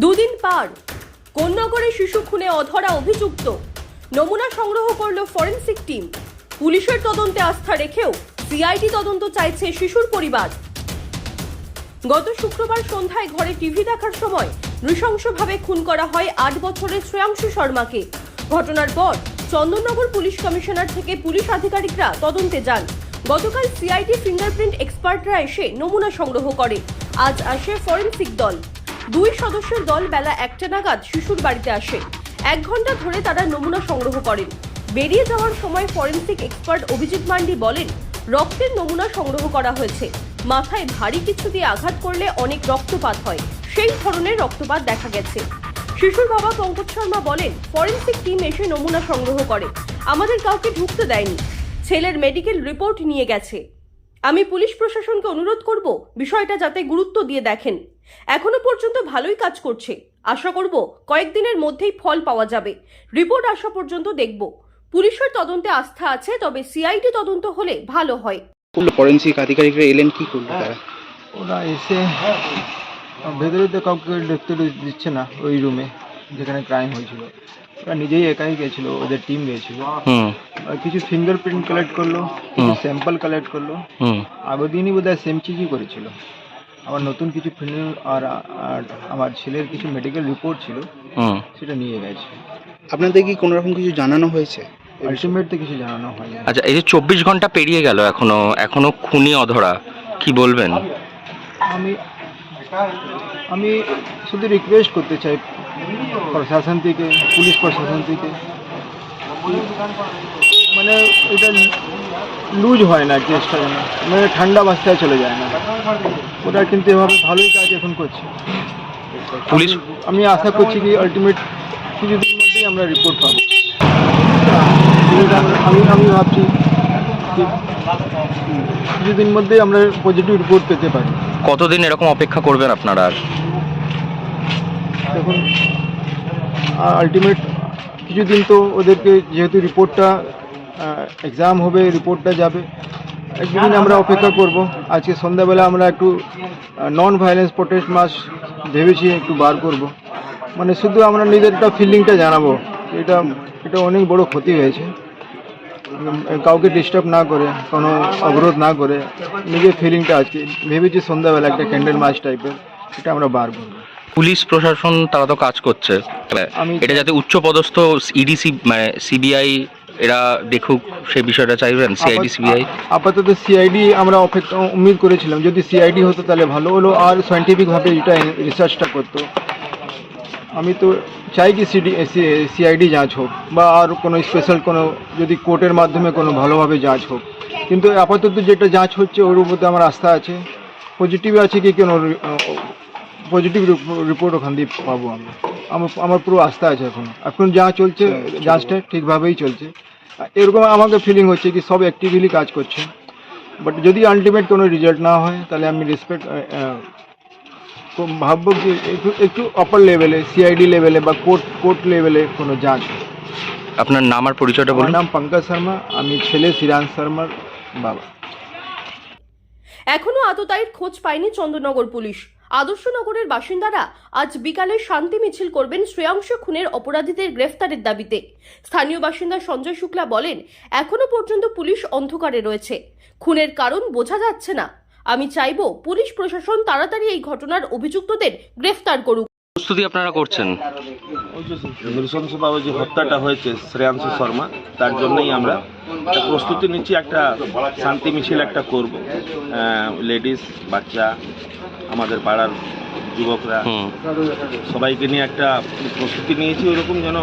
দুদিন পার কোন্নগরে শিশু খুনে অধরা অভিযুক্ত। নমুনা সংগ্রহ করল ফরেনসিক টিম। পুলিশের তদন্তে আস্থা রেখেও সিআইডি তদন্ত চাইছে শিশুর পরিবার। গত শুক্রবার সন্ধ্যায় ঘরে টিভি দেখার সময় নৃশংসভাবে খুন করা হয় আট বছরের শ্রেয়াংশু শর্মাকে। ঘটনার পর চন্দননগর পুলিশ কমিশনার থেকে পুলিশ আধিকারিকরা তদন্তে যান। গতকাল সিআইডি ফিঙ্গারপ্রিন্ট এক্সপার্টরা এসে নমুনা সংগ্রহ করে। আজ আসে ফরেনসিক দল। দুই সদস্যের দল বেলা একটা নাগাদ শিশুর বাড়িতে আসে। এক ঘণ্টা ধরে তারা নমুনা সংগ্রহ করেন। বেরিয়ে যাওয়ার সময় ফরেন্সিক এক্সপার্ট অভিজিৎ মান্ডি বলেন, রক্তের নমুনা সংগ্রহ করা হয়েছে। মাথায় ভারী কিছু দিয়ে আঘাত করলে অনেক রক্তপাত হয়। সেই ধরনের রক্তপাত দেখা গেছে। শিশুর বাবা পঙ্কজ শর্মা বলেন, ফরেন্সিক টিম এসে নমুনা সংগ্রহ করে। আমাদের কাউকে ঢুকতে দেয়নি। ছেলের মেডিকেল রিপোর্ট নিয়ে গেছে। আমি পুলিশ প্রশাসনকে অনুরোধ করব বিষয়টা যাতে গুরুত্ব দিয়ে দেখেন। এখনও পর্যন্ত ভালোই কাজ করছে। আশা করব কয়েকদিনের মধ্যেই ফল পাওয়া যাবে। রিপোর্ট আসা পর্যন্ত দেখব। পুলিশের তদন্তে আস্থা আছে তবে সিআইডি তদন্ত হলে ভালো হয়। করল ফরেন্সিক আধিকারিকরা এলেন কি করল তারা? ওরা এসে ভেতরে তো কাউকে দেখতে দিচ্ছে না ওই রুমে যেখানে ক্রাইম হয়েছিল। ওরা নিজেই একাই গেছিল ওদের টিম গেছিল। কিছু ফিঙ্গারপ্রিন্ট কালেক্ট করল কিছু স্যাম্পল কালেক্ট করল। হুম। আগের দিনই বোধহয় সেম চিজই করেছিল। আবার নতুন কিছু ফিঙ্গার আর আর আমার ছেলের কিছু মেডিকেল রিপোর্ট ছিল হুম। সেটা নিয়ে গেছে। আপনাদের কি কোনো রকম কিছু জানানো হয়েছে? আলটিমেট তো কিছু জানানো হয়নি। আচ্ছা এই যে চব্বিশ ঘণ্টা পেরিয়ে গেল এখনও এখনও খুনি অধরা কি বলবেন? আমি আমি শুধু রিকোয়েস্ট করতে চাই প্রশাসন থেকে পুলিশ প্রশাসন থেকে। মানে এটা লুজ হয় না কেসটা যেন। মানে ঠান্ডা বাস্তায় চলে যায় না। ওটা কিন্তু এভাবে ভালোই কাজ এখন করছে। পুলিশ? আমি আশা করছি কি আলটিমেট কিছুদিন মধ্যেই আমরা রিপোর্ট পাবো। আমি আমি ভাবছি কিছুদিন মধ্যেই আমরা পজিটিভ রিপোর্ট পেতে পারি। কতদিন এরকম অপেক্ষা করবেন আপনারা আর? দেখুন আলটিমেট কিছুদিন তো ওদেরকে যেহেতু রিপোর্টটা এক্সাম হবে রিপোর্টটা যাবে। একদিন আমরা অপেক্ষা করব। আজকে সন্ধ্যাবেলা আমরা একটু নন ভায়োলেন্স প্রোটেস্ট মাস ভেবেছি একটু বার করব। মানে শুধু আমরা নিজেরটা ফিলিংটা জানাব এটা এটা অনেক বড় ক্ষতি হয়েছে। কাউকে ডিস্টার্ব না করে কোনো অবরোধ না করে নিজের ফিলিংটা আজকে ভেবেছি সন্ধ্যাবেলা একটা ক্যান্ডেল মাছ টাইপের এটা আমরা বার করব। পুলিশ প্রশাসন তারা তো কাজ করছে। আমি- এটা যাতে উচ্চ পদস্থ ইডিসি মানে সিবিআই এরা দেখুক সেই বিষয়টা চাইবেন সিআইডি সিবিআই আপাতত সিআইডি আমরা অপেক্ষা উম্মিদ করেছিলাম যদি সিআইডি হতো তাহলে ভালো হলো আর সায়েন্টিফিকভাবে এটা রিসার্চটা করতো। আমি তো চাই কি সিডি সিআইডি যাঁচ হোক বা আর কোনো স্পেশাল কোনো যদি কোর্টের মাধ্যমে কোনো ভালোভাবে যাঁচ হোক। কিন্তু আপাতত যেটা যাঁচ হচ্ছে ওর মধ্যে আমার আস্থা আছে। পজিটিভ আছে কি কোনো পজিটিভ রিপোর্ট ওখান দিয়ে পাবো আমি আমার আমার পুরো আস্থা আছে এখন। এখন যা চলছে যাঁচটা ঠিকভাবেই চলছে। এরকম আমাকে ফিলিং হচ্ছে কি সব অ্যাক্টিভলি কাজ করছে। বাট যদি আলটিমেট কোনো রেজাল্ট না হয় তাহলে আমি রেসপেক্ট ভাববো কি একটু একটু অপার লেভেলে সিআইডি লেভেলে বা কোর্ট কোর্ট লেভেলে কোনো যাঁচ আপনার নাম আর পরিচয়টা আমার বলুন নাম পঙ্কজ শর্মা আমি ছেলে সিরাজ শর্মার বাবা। এখনও আততায়ীর খোঁজ পায়নি চন্দ্রনগর পুলিশ। আদর্শনগরের বাসিন্দারা আজ বিকালে শান্তি মিছিল করবেন শ্রেয়াংশ খুনের অপরাধীদের গ্রেফতারের দাবিতে। স্থানীয় বাসিন্দা সঞ্জয় শুক্লা বলেন এখনও পর্যন্ত পুলিশ অন্ধকারে রয়েছে। খুনের কারণ বোঝা যাচ্ছে না। আমি চাইব পুলিশ প্রশাসন তাড়াতাড়ি এই ঘটনার অভিযুক্তদের গ্রেফতার করুক। প্রস্তুতি আপনারা করছেন? নৃশংসভাবে যে হত্যাটা হয়েছে শ্রেয়াংশু শর্মা তার জন্যই আমরা প্রস্তুতি নিচ্ছি একটা শান্তি মিছিল একটা করব। লেডিস বাচ্চা আমাদের পাড়ার যুবকরা। সবাইকে নিয়ে একটা প্রস্তুতি নিয়েছি ওরকম যেন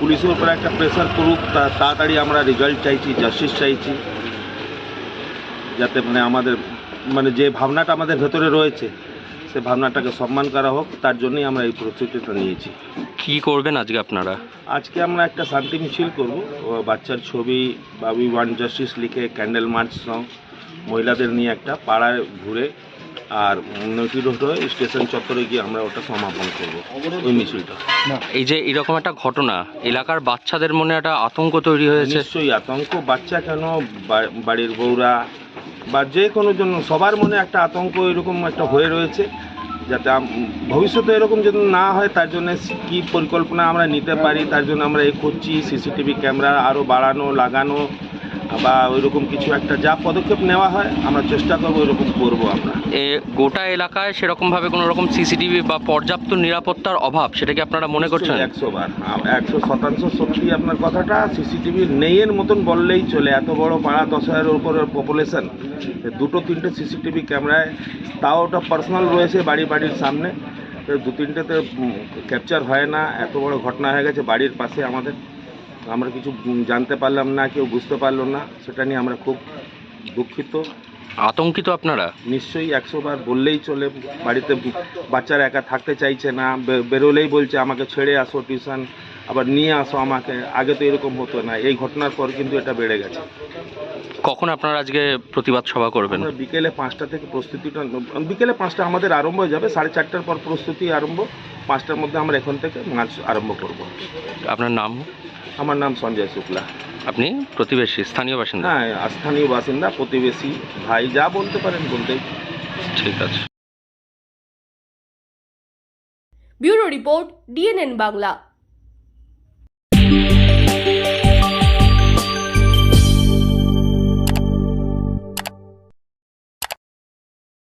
পুলিশের উপরে একটা প্রেশার করুক তাড়াতাড়ি আমরা রেজাল্ট চাইছি জাস্টিস চাইছি। যাতে মানে আমাদের মানে যে ভাবনাটা আমাদের ভেতরে রয়েছে সে ভাবনাটাকে সম্মান করা হোক তার জন্যই আমরা এই প্রস্তুতিটা নিয়েছি। কি করবেন আজকে আপনারা? আজকে আমরা একটা শান্তি মিছিল করব। বাচ্চার ছবি বা উই ওয়ান জাস্টিস লিখে ক্যান্ডেল মার্চ সং মহিলাদের নিয়ে একটা পাড়ায় ঘুরে আর স্টেশন চত্বরে গিয়ে আমরা ওটা সমাপন করব ওই মিছিলটা। এই যে এরকম একটা ঘটনা এলাকার বাচ্চাদের মনে একটা আতঙ্ক তৈরি হয়েছে? নিশ্চয়ই আতঙ্ক বাচ্চা কেন বাড়ির বউরা বা যে কোনো জন্য সবার মনে একটা আতঙ্ক এরকম একটা হয়ে রয়েছে যাতে ভবিষ্যতে এরকম যদি না হয় তার জন্য কী পরিকল্পনা আমরা নিতে পারি তার জন্য আমরা এ করছি সিসিটিভি ক্যামেরা আরও বাড়ানো লাগানো বা ওইরকম কিছু একটা যা পদক্ষেপ নেওয়া হয় আমরা চেষ্টা করব ওইরকম করব আমরা। এ গোটা এলাকায় সেরকমভাবে কোনো রকম সিসিটিভি বা পর্যাপ্ত নিরাপত্তার অভাব সেটা কি আপনারা মনে করছেন? একশো বার। একশো শতাংশ সত্যি আপনার কথাটা সিসিটিভি নেইয়ের মতন বললেই চলে। এত বড় পাড়া দশ হাজারের উপরে পপুলেশন দুটো তিনটে সিসিটিভি ক্যামেরায় তাও ওটা পার্সোনাল রয়েছে বাড়ি বাড়ির সামনে। দু তিনটেতে ক্যাপচার হয় না। এত বড় ঘটনা হয়ে গেছে বাড়ির পাশে আমাদের। আমরা কিছু জানতে পারলাম না কেউ বুঝতে পারল না সেটা নিয়ে আমরা খুব দুঃখিত। আতঙ্কিত আপনারা? নিশ্চয়ই একশো বার বললেই চলে বাড়িতে বাচ্চারা একা থাকতে চাইছে না বেরোলেই বলছে আমাকে ছেড়ে আসো টিউশন আবার নিয়ে আসো আমাকে। আগে তো এরকম হতো না এই ঘটনার পর কিন্তু এটা বেড়ে গেছে। কখন আপনারা আজকে প্রতিবাদ সভা করবেন? বিকেলে পাঁচটা থেকে প্রস্তুতিটা বিকেলে পাঁচটা আমাদের আরম্ভ হয়ে যাবে সাড়ে চারটার পর প্রস্তুতি আরম্ভ। পাঁচটার মধ্যে আমরা এখান থেকে নাচ আরম্ভ করব। আপনার নাম? আমার নাম সঞ্জয় শুক্লা। আপনি প্রতিবেশী স্থানীয় বাসিন্দা? হ্যাঁ স্থানীয় বাসিন্দা প্রতিবেশী ভাই যা বলতে পারেন বলতে। ঠিক আছে। Bureau report DNN Bangla.